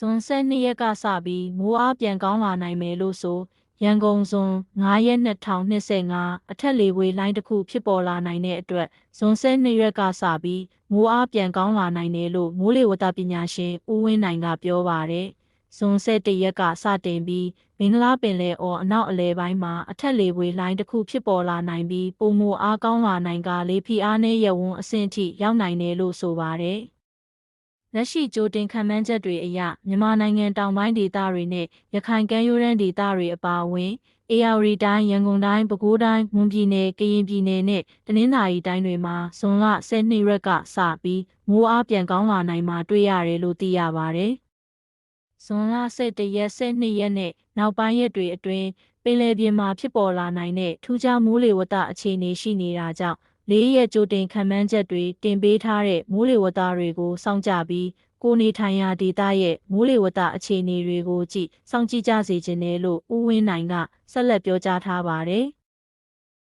ဇွန်12ရက်ကစပြီးမိုးအားပြန်ကောင်းလာနိုင်မယ်လို့ဆိုရန်ကုန်ဇွန်9ရက်2025အထက်လေဝေလိုင်းတစ်ခုဖြစ်ပေါ်လာနိုင်တဲ့အတွက်ဇွန်12ရက်ကစပြီးမိုးအားပြန်ကောင်းလာနိုင်တယ်လို့မိုးလေဝသပညာရှင်ဦးဝင်းနိုင်ကပြောပါတယ်ဇွန်17ရက်ကစတင်ပြီးမင်္ဂလာပင်လယ်အော်အနောက်အလဲပိုင်းမှာအထက်လေဝေလိုင်းတစ်ခုဖြစ်ပေါ်လာနိုင်ပြီးပုံမအားကောင်းလာနိုင်ကလေဖိအားနဲ့ရဝန်းအဆင့်အထိရောက်နိုင်တယ်လို့ဆိုပါတယ်။ လက်ရှိကြိုတင်ခံမှန်းချက်တွေအရမြန်မာနိုင်ငံတောင်ပိုင်းဒေသတွေနဲ့ရခိုင်ကမ်းရိုးတန်းဒေသတွေအပါအဝင်အေရဝတီတိုင်းရန်ကုန်တိုင်းပဲခူးတိုင်းမွန်ပြည်နယ်ကရင်ပြည်နယ်နဲ့တနင်္သာရီတိုင်းတွေမှာဇွန်လ12ရက်ကစပြီးမိုးအားပြန်ကောင်းလာနိုင်မှာတွေ့ရတယ်လို့သိရပါတယ်။ဇွန်လ17ရက်12ရက်နဲ့နောက်ပိုင်းရက်တွေအတွင်းပင်လယ်ပြင်မှာဖြစ်ပေါ်လာနိုင်တဲ့ထူးခြားမိုးလေဝသအခြေအနေရှိနေတာကြောင့် လေးရက်ကြိုတင်ခံမှန်းချက်တွေတင်ပေးထားတဲ့မိုးလေဝသတွေကိုစောင့်ကြပြီးကိုနေထိုင်ရာဒေသရဲ့မိုးလေဝသအခြေအနေတွေကိုကြည့်စောင့်ကြည့်ကြစေချင်တယ်လို့ဦးဝင်းနိုင်ကဆက်လက်ပြောကြားထားပါတယ်။